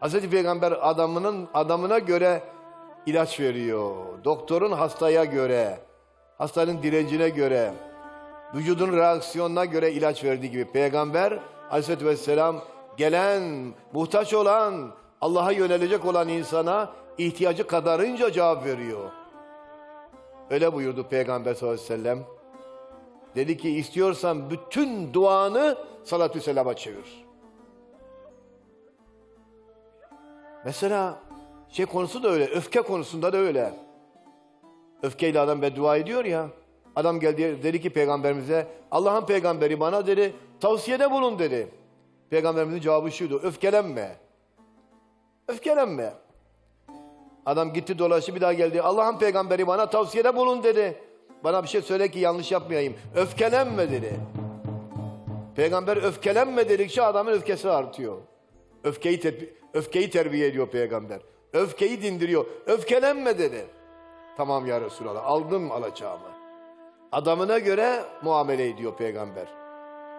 Hazreti Peygamber adamının adamına göre ilaç veriyor. Doktorun hastaya göre, hastanın direncine göre, vücudun reaksiyonuna göre ilaç verdiği gibi Peygamber Aleyhisselatü Vesselam gelen, muhtaç olan, Allah'a yönelecek olan insana ihtiyacı kadarınca cevap veriyor. Öyle buyurdu Peygamber sallallahu aleyhi ve sellem. Dedi ki istiyorsan bütün duanı salatü selama çevir. Mesela şey konusu da öyle, öfke konusunda da öyle. Öfkeyle adam beddua ediyor ya. Adam geldi dedi ki peygamberimize Allah'ın peygamberi bana dedi tavsiyede bulun dedi. Peygamberimizin cevabı şuydu öfkelenme. Öfkelenme. Adam gitti dolaştı bir daha geldi. Allah'ın peygamberi bana tavsiyede bulun dedi. Bana bir şey söyle ki yanlış yapmayayım. Öfkelenme dedi. Peygamber öfkelenme dedikçe adamın öfkesi artıyor. Öfkeyi, te- öfkeyi terbiye ediyor peygamber. Öfkeyi dindiriyor. Öfkelenme dedi. Tamam ya Resulallah aldım alacağımı. Adamına göre muamele ediyor peygamber.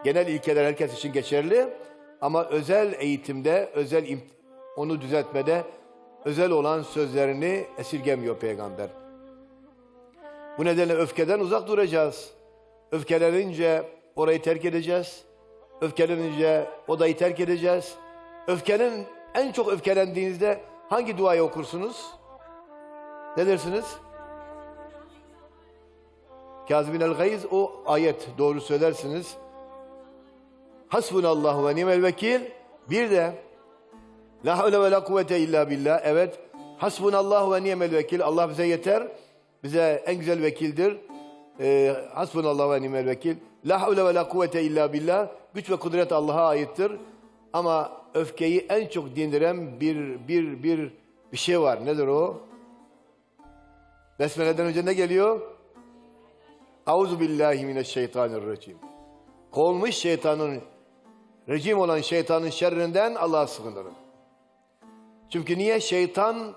Genel ilkeler herkes için geçerli ama özel eğitimde, özel onu düzeltmede özel olan sözlerini esirgemiyor peygamber. Bu nedenle öfkeden uzak duracağız. Öfkelenince orayı terk edeceğiz. Öfkelenince odayı terk edeceğiz. Öfkenin en çok öfkelendiğinizde hangi duayı okursunuz? Ne dersiniz? Kazibin el gayz o ayet doğru söylersiniz. Hasbunallahu ve nimel vekil. Bir de La havle ve la kuvvete illa billah. Evet. Hasbunallahu ve nimel vekil. Allah bize yeter. Bize en güzel vekildir. Ee, hasbunallahu ve nimel vekil. La havle ve la kuvvete illa billah. Güç ve kudret Allah'a aittir. Ama öfkeyi en çok dindiren bir bir bir bir şey var. Nedir o? Besmele'den önce ne geliyor? Auzu billahi mineşşeytanirracim. Kovulmuş şeytanın, rejim olan şeytanın şerrinden Allah'a sığınırım. Çünkü niye? Şeytan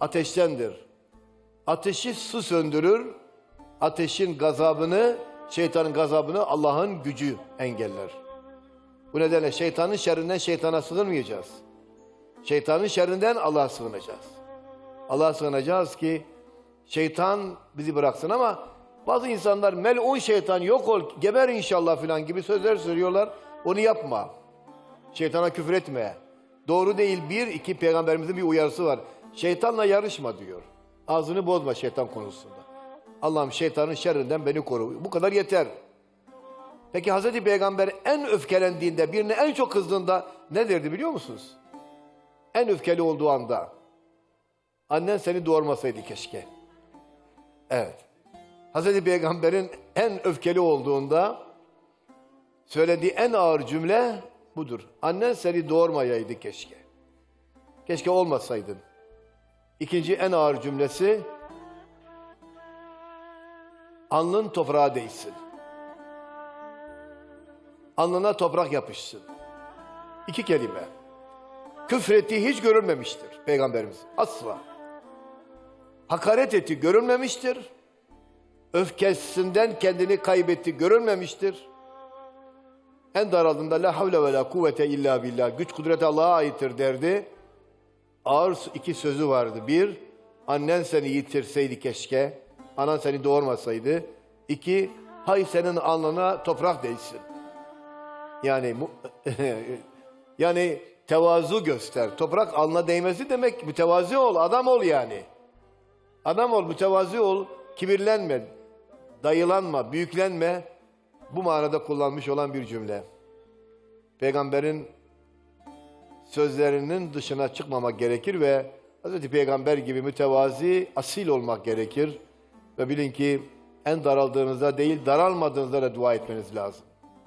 ateştendir. Ateşi su söndürür. Ateşin gazabını, şeytanın gazabını Allah'ın gücü engeller. Bu nedenle şeytanın şerrinden şeytana sığınmayacağız. Şeytanın şerrinden Allah'a sığınacağız. Allah'a sığınacağız ki şeytan bizi bıraksın ama bazı insanlar melun şeytan yok ol geber inşallah filan gibi sözler söylüyorlar. Onu yapma. Şeytana küfür etme. Doğru değil bir, iki peygamberimizin bir uyarısı var. Şeytanla yarışma diyor. Ağzını bozma şeytan konusunda. Allah'ım şeytanın şerrinden beni koru. Bu kadar yeter. Peki Hazreti Peygamber en öfkelendiğinde, birine en çok kızdığında ne derdi biliyor musunuz? En öfkeli olduğu anda. Annen seni doğurmasaydı keşke. Evet. Hazreti Peygamber'in en öfkeli olduğunda söylediği en ağır cümle budur. Annen seni doğurmayaydı keşke. Keşke olmasaydın. İkinci en ağır cümlesi alnın toprağa değsin. Alnına toprak yapışsın. İki kelime. Küfrettiği hiç görülmemiştir Peygamberimiz. Asla. Hakaret etti görülmemiştir. Öfkesinden kendini kaybetti görülmemiştir. En daraldığında la havle ve la kuvvete illa billah. Güç kudret Allah'a aittir derdi. Ağır iki sözü vardı. Bir, annen seni yitirseydi keşke. Anan seni doğurmasaydı. İki, hay senin alnına toprak değsin. Yani bu, yani tevazu göster. Toprak alnına değmesi demek mütevazi ol, adam ol yani. Adam ol, mütevazi ol, kibirlenme, dayılanma, büyüklenme. Bu manada kullanmış olan bir cümle. Peygamberin sözlerinin dışına çıkmamak gerekir ve Hz. Peygamber gibi mütevazi, asil olmak gerekir. Ve bilin ki en daraldığınızda değil, daralmadığınızda da dua etmeniz lazım.